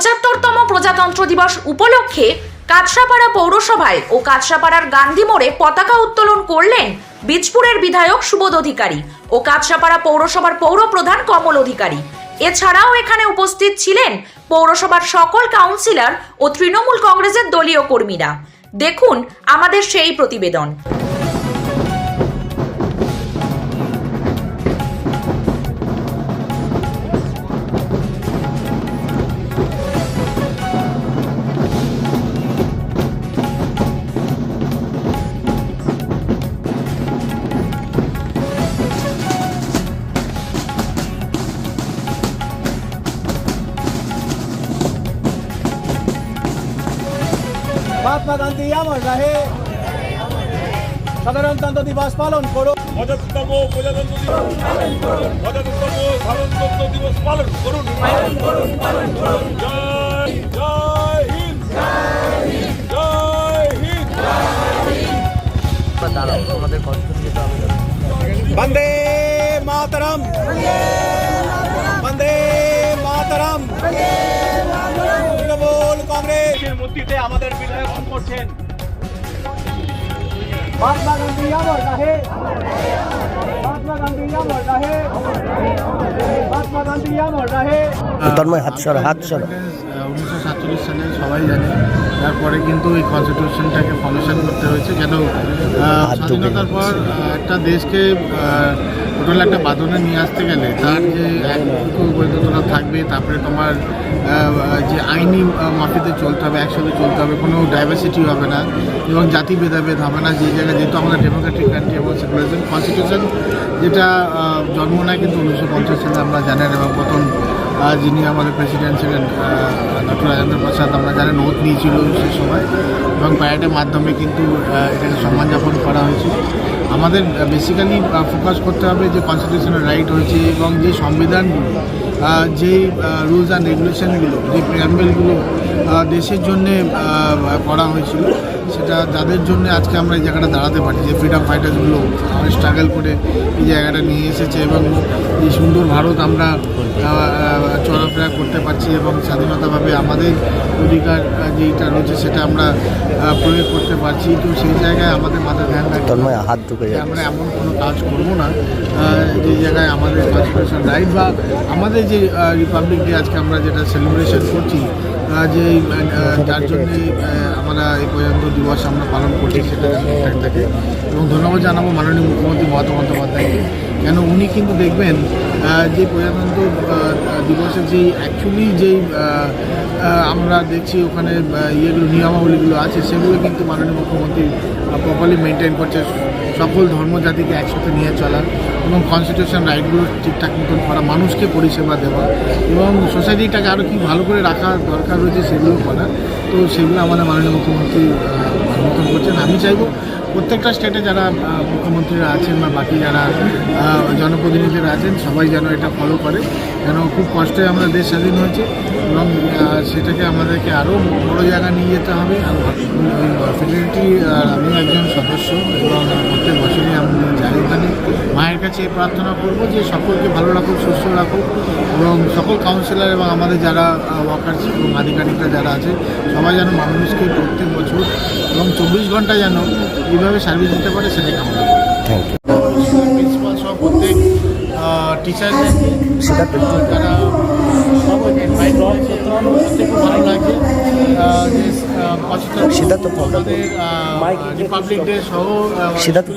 পঁচাত্তরতম প্রজাতন্ত্র দিবস উপলক্ষে কাছড়াপাড়া পৌরসভায় ও কাছড়াপাড়ার গান্ধী মোড়ে পতাকা উত্তোলন করলেন বীজপুরের বিধায়ক সুবোধ অধিকারী ও কাছড়াপাড়া পৌরসভার পৌর প্রধান কমল অধিকারী। এছাড়াও এখানে উপস্থিত ছিলেন পৌরসভার সকল কাউন্সিলর ও তৃণমূল কংগ্রেসের দলীয় কর্মীরা। দেখুন আমাদের সেই প্রতিবেদন। মহাত্মা গান্ধী আমার রাহে সাধারণতন্ত্র দিবস পালন করো পঁচাত্তরতম প্রজাতন্ত্র দিবস পঁচাত্তরতম সাধারণতন্ত্র দিবস পালন করুন। জয় জয় হিন্দ। জয় হিন্দ। বন্দে মহাত্মা গান্ধী আমার রাহে মহাত্মা গান্ধী আমার রাহে মহাত্মা গান্ধী আমার রাহে তন্ময় হাত সর হাত সর। উনিশশো সাতচল্লিশ সালে সবাই জানে তারপরে কিন্তু এই কনস্টিটিউশনটাকে ফর্মেশন করতে হয়েছে। যেন আহ, স্বাধীনতার পর একটা দেশকে টোটাল একটা বাঁধনে নিয়ে আসতে গেলে তার যে বৈধতা থাকবে, তারপরে তোমার যে আইনি মাফিতে চলতে হবে, একসাথে চলতে হবে, কোনো ডাইভার্সিটি হবে না এবং জাতি ভেদাভেদ হবে না। যে জায়গায় যেহেতু আমাদের ডেমোক্রেটিক কান্ট্রি এবং সেকুলারিজম কনস্টিটিউশন যেটা জন্ম নেয় কিন্তু উনিশশো পঞ্চাশ সালে আমরা জানেন এবং প্রথম যিনি আমাদের প্রেসিডেন্ট ছিলেন ডক্টর রাজেন্দ্র প্রসাদ, আমরা জানেন ওত নিয়েছিল সেই সময় এবং প্যারেডের মাধ্যমে কিন্তু এটাকে সম্মান যাপন করা হয়েছিল আমাদের বেসিক্যালি ফোকাস করতে হবে যে কনস্টিটিউশনের রাইট হয়েছে এবং যে সংবিধানগুলো যেই রুলস অ্যান্ড রেগুলেশনগুলো যে প্যাম্বেলগুলো দেশের জন্যে করা হয়েছিল সেটা যাদের জন্য আজকে আমরা এই জায়গাটা দাঁড়াতে পারি যে ফ্রিডম ফাইটার্সগুলো স্ট্রাগল করে এই জায়গাটা নিয়ে এসেছে এবং এই সুন্দর ভারত আমরা চলাফেরা করতে পারছি এবং স্বাধীনতাভাবে আমাদের অধিকার যেটা রয়েছে সেটা আমরা প্রয়োগ করতে পারছি। তো সেই জায়গায় আমাদের মাথায় ধ্যান রাখতে হাত ঢুকে আমরা এমন কোনো কাজ করব না যে জায়গায় আমাদের কনস্টিটিউশন রাইট বা আমাদের যে রিপাবলিক ডে আজকে আমরা যেটা সেলিব্রেশন করছি যে যার জন্যে আমরা এই পর্যন্ত দিবস আমরা পালন করছি সেটা থাকে। এবং ধন্যবাদ জানাব মাননীয় মুখ্যমন্ত্রী মমতা বন্দ্যোপাধ্যায়কে। কেন উনি কিন্তু দেখবেন যে প্রজাতন্ত্র দিবসের যেই অ্যাকচুয়ালি যেই আমরা দেখছি ওখানে ইয়েগুলো, নিয়মাবলীগুলো আছে, সেগুলো কিন্তু মাননীয় মুখ্যমন্ত্রী প্রপারলি মেনটেন করছে। সকল ধর্ম জাতিকে একসাথে নিয়ে চলা এবং কনস্টিটিউশন রাইটগুলো ঠিকঠাক মতন করা, মানুষকে পরিষেবা দেওয়া এবং সোসাইটিটাকে আরও কি ভালো করে রাখা দরকার রয়েছে সেগুলো করা। তো সেগুলো আমাদের মাননীয় মুখ্যমন্ত্রী মতন করছেন। আমি চাইব প্রত্যেকটা স্টেটে যারা মুখ্যমন্ত্রীরা আছেন বা বাকি যারা জনপ্রতিনিধিরা আছেন, সবাই যেন এটা ফলো করে। যেন খুব কষ্টে আমরা দেশ স্বাধীন হয়েছে এবং সেটাকে আমাদেরকে আরও বড় জায়গা নিয়ে যেতে হবে। ফেডারেটি আমি একজন সদস্য এবং প্রত্যেক বছরই আমি যাই ওখানে। মায়ের কাছে এই প্রার্থনা করব যে সকলকে ভালো রাখুক সুস্থ রাখুক এবং সকল কাউন্সিলর এবং আমাদের যারা ওয়ার্কার্স এবং আধিকারিকরা যারা আছে সবাই যেন মানুষকে প্রত্যেক বছর এবং চব্বিশ ঘণ্টা যেন এইভাবে সার্ভিস দিতে পারে সেটাই কামনা করি। প্রিন্সিপাল সহ প্রত্যেক একটু- যারা invite করেছে, সত্যি খুব ভালো লাগছে যে আমাদের রিপাবলিক ডে সহ সেটা তো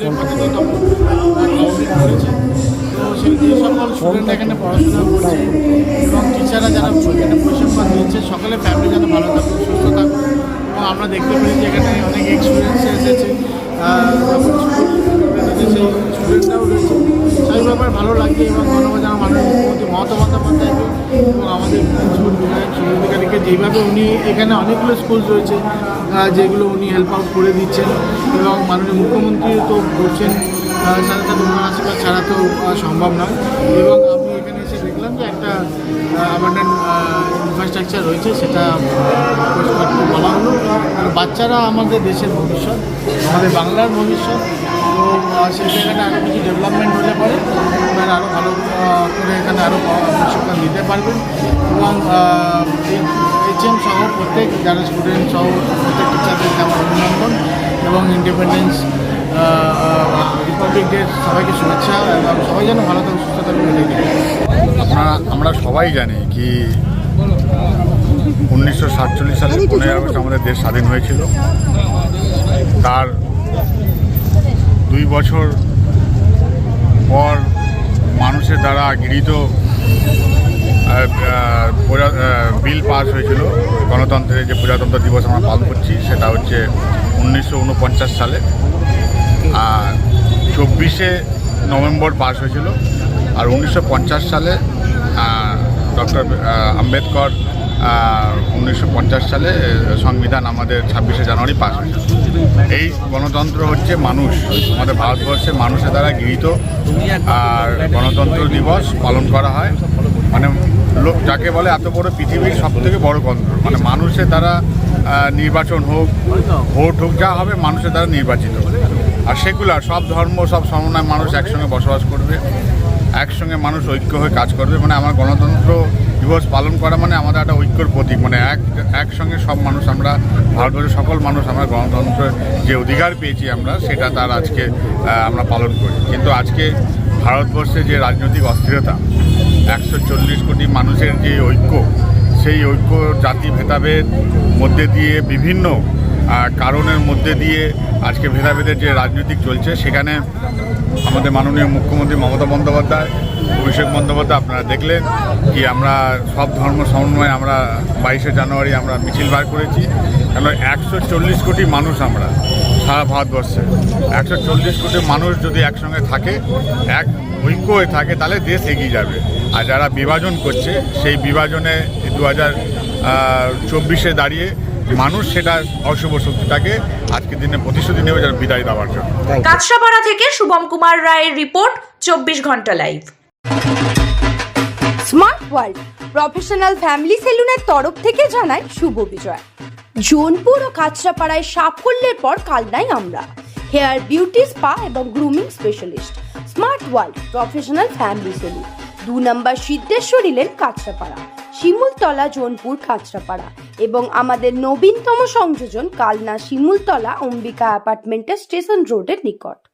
সেই যে সকল স্টুডেন্ট এখানে পড়াশোনা করছে এবং টিচাররা যারা এখানে প্রশিক্ষণ দিচ্ছে সকলের ফ্যামিলি যেন ভালো থাকুক সুস্থ থাকুক এবং আমরা দেখতে পেরেছি এখানে অনেক এক্সপিরিয়েন্স এসেছে স্কুল স্টুডেন্টরাও রয়েছে ব্যাপারে ভালো লাগছে এবং জানাব মাননীয় মুখ্যমন্ত্রী মমতা বন্দ্যোপাধ্যায়কে এবং আমাদের বিধায়ক শুভেন্দুকারীকে যেভাবে উনি এখানে অনেকগুলো স্কুল রয়েছে যেগুলো উনি হেল্প আউট করে দিচ্ছেন এবং মাননীয় মুখ্যমন্ত্রী তো করছেন সাথে সাথে ওনার আশীর্বাদ ছাড়া তো সম্ভব নয়। এবং আমি এখানে এসে দেখলাম যে একটা আমাদের ইনফ্রাস্ট্রাকচার রয়েছে, সেটা বলা হলো। বাচ্চারা আমাদের দেশের ভবিষ্যৎ, আমাদের বাংলার ভবিষ্যৎ তো সেই জায়গাটা আরও কিছু ডেভেলপমেন্ট হলে পরে। ওনারা আরও ভালো করে এখানে আরও প্রশিক্ষণ দিতে পারবেন। এবং আহ, এই- এই এইচএম সহ প্রত্যেক যারা স্টুডেন্ট সহ প্রত্যেক টিচারদেরকে আমার অভিনন্দন এবং ইন্ডিপেন্ডেন্স রিপাবলিক ডে সবাইকে শুভেচ্ছা এবং সবাই যেন ভালো থাকুক সুস্থ চাই। আপনারা আমরা সবাই জানি কি উনিশশো সাতচল্লিশ সালে পনেরোই আগস্ট আমাদের দেশ স্বাধীন হয়েছিল। তার দুই বছর পর মানুষের দ্বারা গৃহীত বিল পাস হয়েছিল। গণতন্ত্রের যে প্রজাতন্ত্র দিবস আমরা পালন করছি, সেটা হচ্ছে উনিশশো উনপঞ্চাশ সালে। আর চব্বিশে নভেম্বর পাস হয়েছিল। আর উনিশশো পঞ্চাশ সালে ডক্টর আম্বেদকর উনিশশো পঞ্চাশ সালে সংবিধান আমাদের ছাব্বিশে জানুয়ারি পাস হয়েছিল এই গণতন্ত্র হচ্ছে মানুষ। আমাদের ভারতবর্ষে মানুষের দ্বারা গৃহীত। আর গণতন্ত্র দিবস পালন করা হয়। মানে লোক যাকে বলে এত বড় পৃথিবীর সব থেকে বড় গণতন্ত্র। মানে মানুষের দ্বারা নির্বাচন হোক, ভোট হোক, যা হবে মানুষের দ্বারা নির্বাচিত। আর সেগুলার সব ধর্ম, সব সমন্বয় মানুষ একসঙ্গে বসবাস করবে। একসঙ্গে মানুষ ঐক্য হয়ে কাজ করবে। মানে আমার গণতন্ত্র দিবস পালন করা মানে আমাদের একটা ঐক্যর প্রতীক মানে এক, একসঙ্গে সব মানুষ আমরা ভারতবর্ষের সকল মানুষ আমরা গণতন্ত্রের যে অধিকার পেয়েছি আমরা, সেটা তার আজকে আমরা পালন করি। কিন্তু আজকে ভারতবর্ষে যে রাজনৈতিক অস্থিরতা, একশো চল্লিশ কোটি মানুষের যে ঐক্য, সেই ঐক্য জাতি ভেদাভেদ মধ্যে দিয়ে বিভিন্ন কারণের মধ্যে দিয়ে আজকে ভেদাভেদের যে রাজনৈতিক চলছে, সেখানে আমাদের মাননীয় মুখ্যমন্ত্রী মমতা বন্দ্যোপাধ্যায়, অভিষেক বন্দ্যোপাধ্যায়, আপনারা দেখলেন কি আমরা সব ধর্ম সমন্বয়ে আমরা বাইশে জানুয়ারি আমরা মিছিল বার করেছি। কেন একশো চল্লিশ কোটি মানুষ আমরা সারা ভারতবর্ষে। একশো চল্লিশ কোটি মানুষ যদি একসঙ্গে থাকে, এক ঐক্য হয়ে থাকে, তাহলে দেশ এগিয়ে যাবে। আর যারা বিভাজন করছে, সেই বিভাজনে দু হাজার চব্বিশে দাঁড়িয়ে মানুষ সেটা অশুভ শক্তিটাকে আজকের দিনে প্রতিশ্রুতি নেবে যারা বিদায় দেওয়ার জন্য। কাছড়াপাড়া থেকে শুভম কুমার রায়ের রিপোর্ট চব্বিশ ঘণ্টা live. Smart world professional family সেলুনের তরফ থেকে জানায় শুভ বিজয়। জোনপুর ও কাঁচরাপাড়ায় সাফল্যের পর কালনাই আমরা। হেয়ার বিউটি স্পা এবং grooming specialist smart world professional family salon দু নম্বর সিদ্ধেশ্বরী লেন কাঁচরাপাড়া শিমুলতলা জোনপুর কাঁচরাপাড়া। এবং আমাদের নবীনতম সংযোজন কালনা শিমুলতলা অম্বিকা অ্যাপার্টমেন্টের স্টেশন রোডের নিকট।